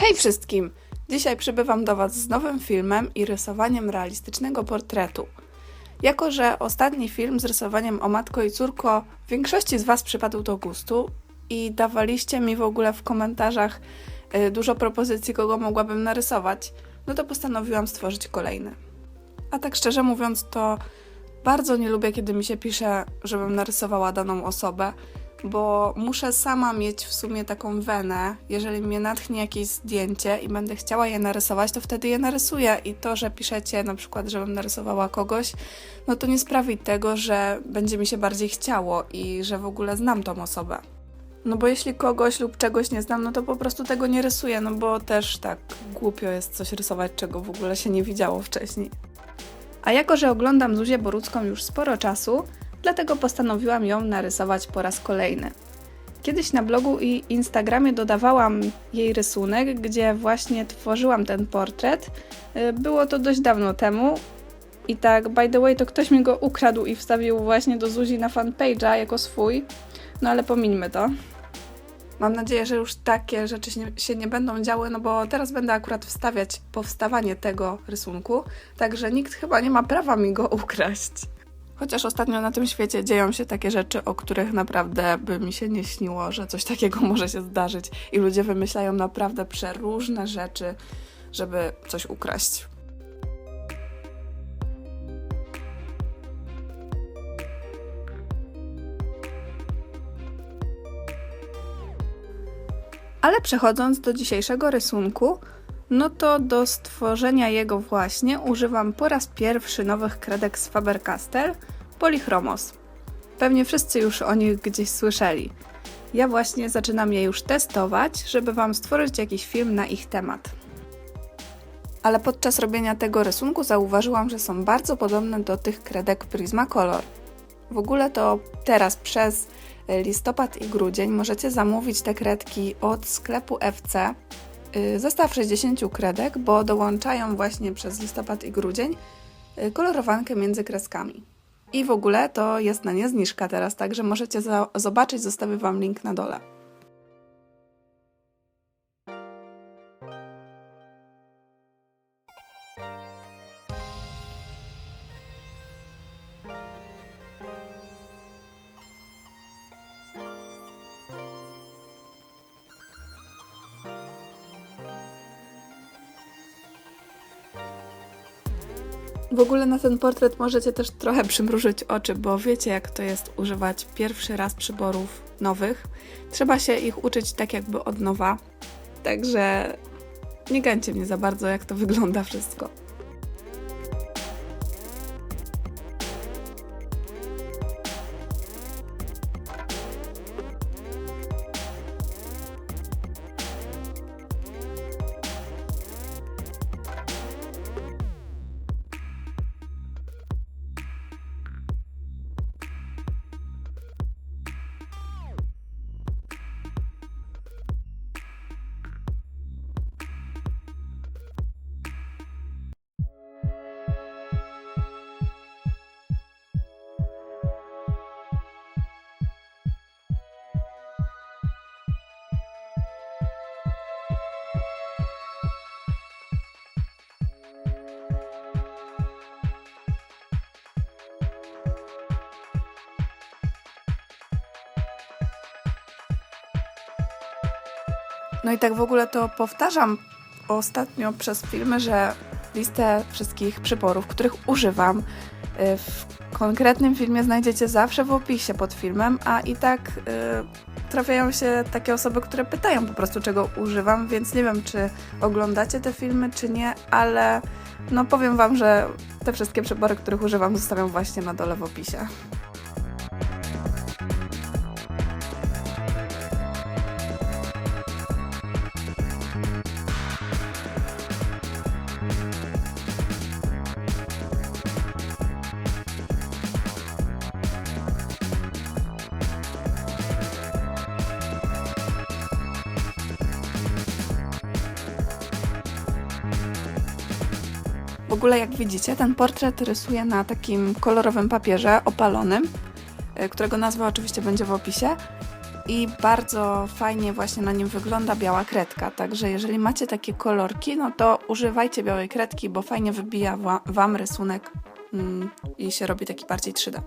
Hej wszystkim! Dzisiaj przybywam do Was z nowym filmem i rysowaniem realistycznego portretu. Jako, że ostatni film z rysowaniem o matko i córko większości z Was przypadł do gustu i dawaliście mi w ogóle w komentarzach y, dużo propozycji, kogo mogłabym narysować, no to postanowiłam stworzyć kolejny. A tak szczerze mówiąc, to bardzo nie lubię, kiedy mi się pisze, żebym narysowała daną osobę, bo muszę sama mieć w sumie taką wenę. Jeżeli mnie natchnie jakieś zdjęcie i będę chciała je narysować, to wtedy je narysuję. I to, że piszecie na przykład, żebym narysowała kogoś, no to nie sprawi tego, że będzie mi się bardziej chciało i że w ogóle znam tą osobę. No bo jeśli kogoś lub czegoś nie znam, no to po prostu tego nie rysuję, no bo też tak głupio jest coś rysować, czego w ogóle się nie widziało wcześniej. A jako, że oglądam Zuzię Borucką już sporo czasu, dlatego postanowiłam ją narysować po raz kolejny. Kiedyś na blogu i Instagramie dodawałam jej rysunek, gdzie właśnie tworzyłam ten portret. Y, Było to dość dawno temu. I tak, by the way, to ktoś mi go ukradł i wstawił właśnie do Zuzi na fanpage'a jako swój. No ale pomińmy to. Mam nadzieję, że już takie rzeczy się nie, się nie będą działy, no bo teraz będę akurat wstawiać powstawanie tego rysunku, także nikt chyba nie ma prawa mi go ukraść. Chociaż ostatnio na tym świecie dzieją się takie rzeczy, o których naprawdę by mi się nie śniło, że coś takiego może się zdarzyć i ludzie wymyślają naprawdę przeróżne rzeczy, żeby coś ukraść. Ale przechodząc do dzisiejszego rysunku, no to do stworzenia jego właśnie używam po raz pierwszy nowych kredek z Faber-Castell Polychromos. Pewnie wszyscy już o nich gdzieś słyszeli. Ja właśnie zaczynam je już testować, żeby Wam stworzyć jakiś film na ich temat. Ale podczas robienia tego rysunku zauważyłam, że są bardzo podobne do tych kredek Prismacolor. W ogóle to teraz przez listopad i grudzień możecie zamówić te kredki od sklepu FC. Y, Zestaw 60 kredek, bo dołączają właśnie przez listopad i grudzień y, kolorowankę między kreskami. I w ogóle to jest na nie zniżka teraz, także możecie zobaczyć, zostawię Wam link na dole. W ogóle na ten portret możecie też trochę przymrużyć oczy, bo wiecie jak to jest używać pierwszy raz przyborów nowych. Trzeba się ich uczyć tak jakby od nowa. Także nie gańcie mnie za bardzo, jak to wygląda wszystko. No i tak w ogóle to powtarzam ostatnio przez filmy, że listę wszystkich przyborów, których używam y, w konkretnym filmie znajdziecie zawsze w opisie pod filmem, a i tak y, trafiają się takie osoby, które pytają po prostu czego używam, więc nie wiem czy oglądacie te filmy czy nie, ale no powiem wam, że te wszystkie przybory, których używam zostawiam właśnie na dole w opisie. W ogóle, jak widzicie, ten portret rysuję na takim kolorowym papierze opalonym, y, którego nazwa oczywiście będzie w opisie. i bardzo fajnie właśnie na nim wygląda biała kredka. Także jeżeli macie takie kolorki, no to używajcie białej kredki, bo fajnie wybija wa- Wam rysunek mm, i się robi taki bardziej 3D.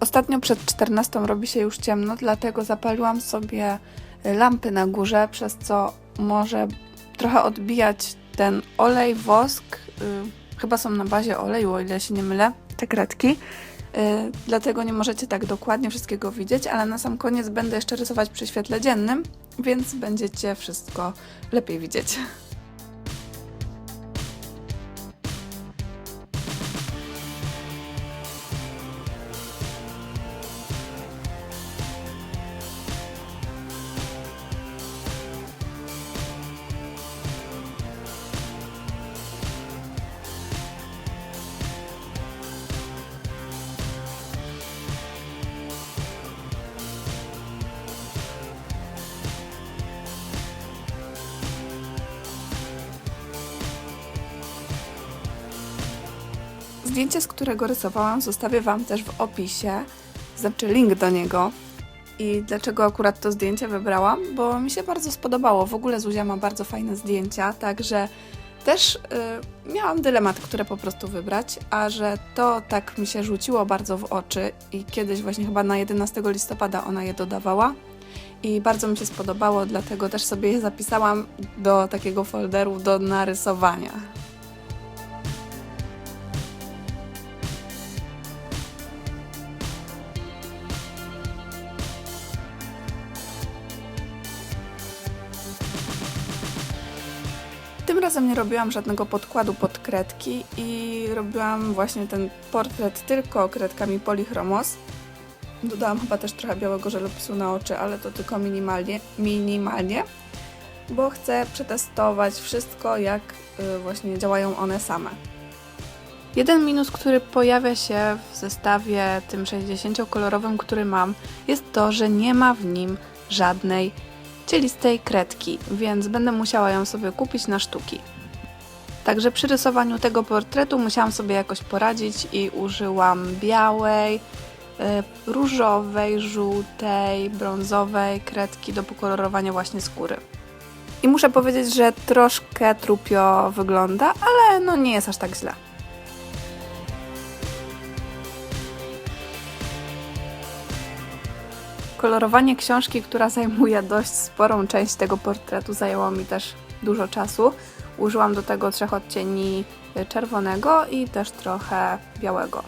Ostatnio przed 14 robi się już ciemno, dlatego zapaliłam sobie lampy na górze, przez co może trochę odbijać ten olej, wosk. y, Chyba są na bazie oleju, o ile się nie mylę, te kredki. Y, Dlatego nie możecie tak dokładnie wszystkiego widzieć, ale na sam koniec będę jeszcze rysować przy świetle dziennym, więc będziecie wszystko lepiej widzieć. Zdjęcie, z którego rysowałam, zostawię Wam też w opisie, znaczy link do niego. I dlaczego akurat to zdjęcie wybrałam? Bo mi się bardzo spodobało. W ogóle Zuzia ma bardzo fajne zdjęcia, także też y, miałam dylemat, które po prostu wybrać, a że to tak mi się rzuciło bardzo w oczy i kiedyś właśnie chyba na 11 listopada ona je dodawała i bardzo mi się spodobało, dlatego też sobie je zapisałam do takiego folderu do narysowania. Razem nie robiłam żadnego podkładu pod kredki i robiłam właśnie ten portret tylko kredkami Polychromos. Dodałam chyba też trochę białego żelopisu na oczy, ale to tylko minimalnie, minimalnie bo chcę przetestować wszystko, jak y, właśnie działają one same. Jeden minus, który pojawia się w zestawie tym 60-kolorowym, który mam, jest to, że nie ma w nim żadnej cielistej kredki, więc będę musiała ją sobie kupić na sztuki. Także przy rysowaniu tego portretu musiałam sobie jakoś poradzić i użyłam białej, y, różowej, żółtej, brązowej kredki do pokolorowania właśnie skóry. I muszę powiedzieć, że troszkę trupio wygląda, ale no nie jest aż tak źle. Kolorowanie książki, która zajmuje dość sporą część tego portretu, zajęło mi też dużo czasu. Użyłam do tego trzech odcieni czerwonego i też trochę białego.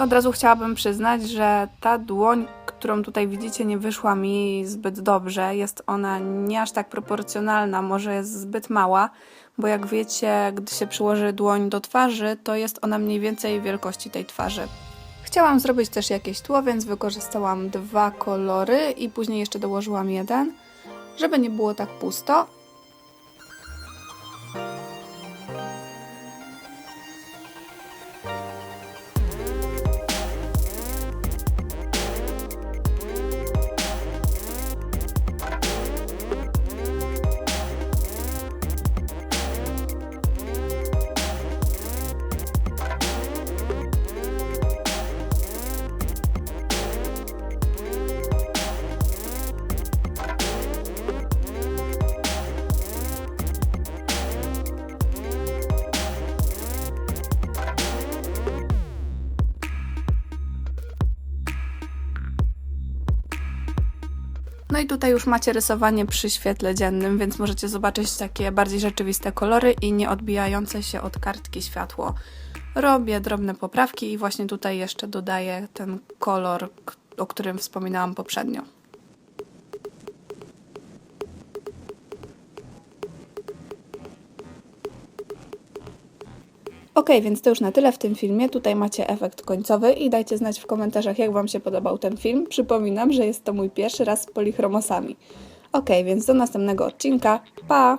Od razu chciałabym przyznać, że ta dłoń, którą tutaj widzicie, nie wyszła mi zbyt dobrze. Jest ona nie aż tak proporcjonalna, może jest zbyt mała, bo jak wiecie, gdy się przyłoży dłoń do twarzy, to jest ona mniej więcej wielkości tej twarzy. Chciałam zrobić też jakieś tło, więc wykorzystałam dwa kolory i później jeszcze dołożyłam jeden, żeby nie było tak pusto. No i tutaj już macie rysowanie przy świetle dziennym, więc możecie zobaczyć takie bardziej rzeczywiste kolory i nie odbijające się od kartki światło. Robię drobne poprawki i właśnie tutaj jeszcze dodaję ten kolor, o którym wspominałam poprzednio. Ok, więc to już na tyle w tym filmie. Tutaj macie efekt końcowy i dajcie znać w komentarzach, jak Wam się podobał ten film. Przypominam, że jest to mój pierwszy raz z polichromosami. Ok, więc do następnego odcinka. Pa!